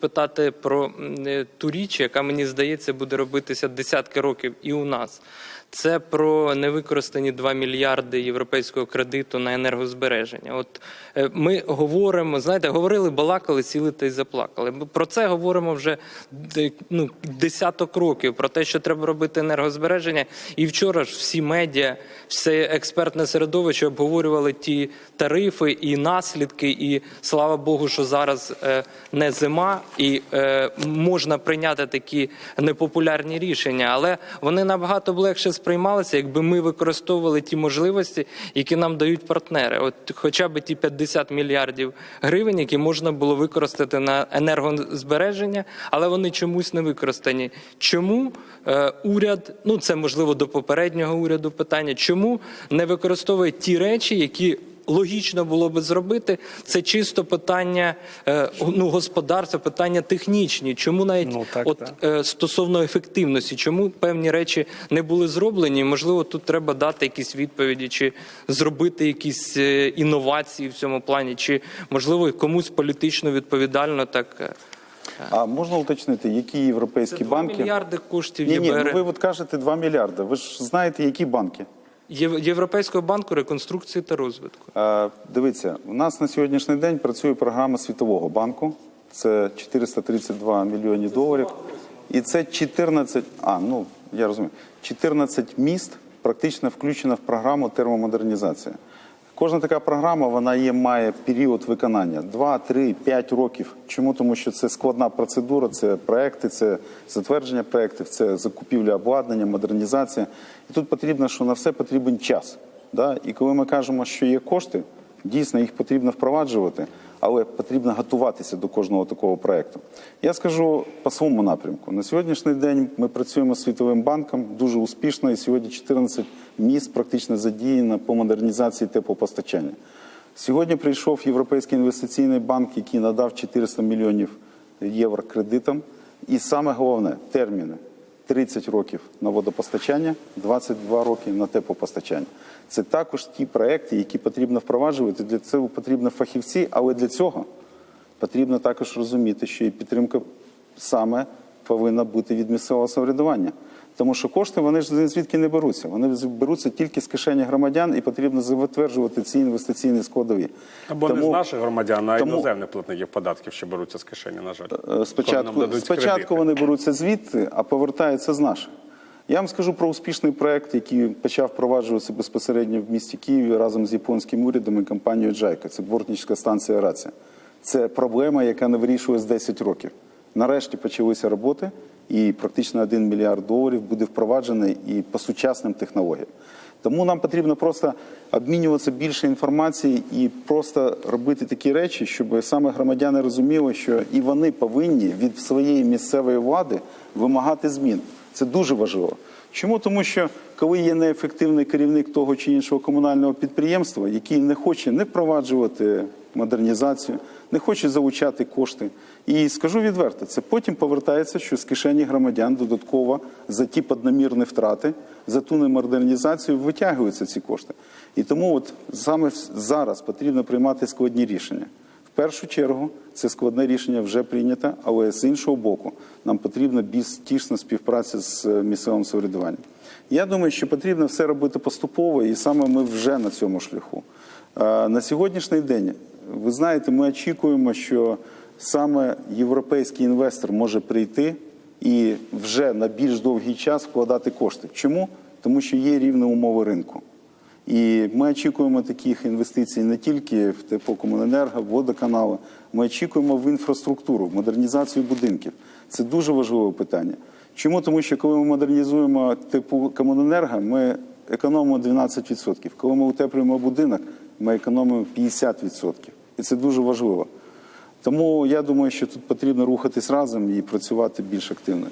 питати про е, ту річ, яка мені здається буде робитися десятки років і у нас. Це про невикористані 2 мільярди європейського кредиту на енергозбереження. От е, ми говоримо, знаєте, говорили, балакали, сіли та й заплакали. Ми про це говоримо вже ну, десяток років. Про те, що треба робити енергозбереження. І вчора ж всі медіа, все експертне середовище обговорювали ті тарифи і наслідки. І слава Богу, що зараз е, не зима, і е, можна прийняти такі непопулярні рішення, але вони набагато легше сприймалися, якби ми використовували ті можливості, які нам дають партнери. От хоча б ті 50 мільярдів гривень, які можна було використати на енергозбереження, але вони чомусь не використані. Чому е, уряд, ну це можливо до попереднього уряду питання, чому не використовує ті речі, які логічно було би зробити. Це чисто питання е, ну, господарства, питання технічні. Чому навіть Ну, так, от так. е, стосовно ефективності, чому певні речі не були зроблені? Можливо, тут треба дати якісь відповіді, чи зробити якісь е, інновації в цьому плані, чи можливо комусь політично відповідально так. А можна уточнити, які Це європейські 2 банки? мільярди коштів Ні, ні, ну ви от кажете 2 мільярди. Ви ж знаєте, які банки? Єв- Європейського банку реконструкції та розвитку. Е, Дивіться, у нас на сьогоднішній день працює програма Світового банку. Це 432 мільйони доларів. І це 14, а, ну, я розумію, 14 міст практично включено в програму термомодернізації. Кожна така програма вона є, має період виконання 2, 3, 5 років. Чому? Тому що це складна процедура, це проекти, це затвердження проєктів, це закупівля обладнання, модернізація. І тут потрібно, що на все потрібен час. Да? І коли ми кажемо, що є кошти, дійсно їх потрібно впроваджувати, але потрібно готуватися до кожного такого проєкту. Я скажу по своєму напрямку. На сьогоднішній день ми працюємо з Світовим банком дуже успішно, і сьогодні 14 міст практично задіяно по модернізації теплопостачання. Сьогодні прийшов Європейський інвестиційний банк, який надав 400 мільйонів євро кредитам. І саме головне терміни. 30 років на водопостачання, 22 роки на теплопостачання. Це також ті проекти, які потрібно впроваджувати. Для цього потрібні фахівці, але для цього потрібно також розуміти, що і підтримка саме повинна бути від місцевого самоврядування. Тому що кошти вони ж звідки не беруться. Вони беруться тільки з кишені громадян, і потрібно затверджувати ці інвестиційні складові. Або не з наших громадян, а тому- іноземних платників податків, що беруться з кишені, на жаль. Е, нам Спочатку, спочатку вони беруться звідти, а повертаються з наших. Я вам скажу про успішний проект, який почав впроваджуватися безпосередньо в місті Києві разом з японським урядом і компанією Джайка. Це бортнічна станція Рація. Це проблема, яка не вирішує з 10 років. Нарешті почалися роботи, і практично 1 мільярд доларів буде впроваджений і по сучасним технологіям. Тому нам потрібно просто обмінюватися більше інформації і просто робити такі речі, щоб саме громадяни розуміли, що і вони повинні від своєї місцевої влади вимагати змін. Це дуже важливо. Чому? Тому що коли є неефективний керівник того чи іншого комунального підприємства, який не хоче не впроваджувати модернізацію, не хоче залучати кошти. І скажу відверто, це потім повертається, що з кишені громадян додатково за ті поднамірні втрати, за ту немодернізацію витягуються ці кошти. І тому от саме зараз потрібно приймати складні рішення. В першу чергу це складне рішення вже прийнято, але з іншого боку, нам потрібна більш тісна співпраця з е, місцевим самоврядуванням. Я думаю, що потрібно все робити поступово, і саме ми вже на цьому шляху. Е, На сьогоднішній день, ви знаєте, ми очікуємо, що саме європейський інвестор може прийти і вже на більш довгий час вкладати кошти. Чому? Тому що є рівні умови ринку. І ми очікуємо таких інвестицій не тільки в теплокомуненерго, водоканали. Ми очікуємо в інфраструктуру, в модернізацію будинків. Це дуже важливе питання. Чому? Тому що коли ми модернізуємо теплокомуненерго, ми економимо 12%. Коли ми утеплюємо будинок, ми економимо 50%. І це дуже важливо. Тому я думаю, що тут потрібно рухатись разом і працювати більш активно.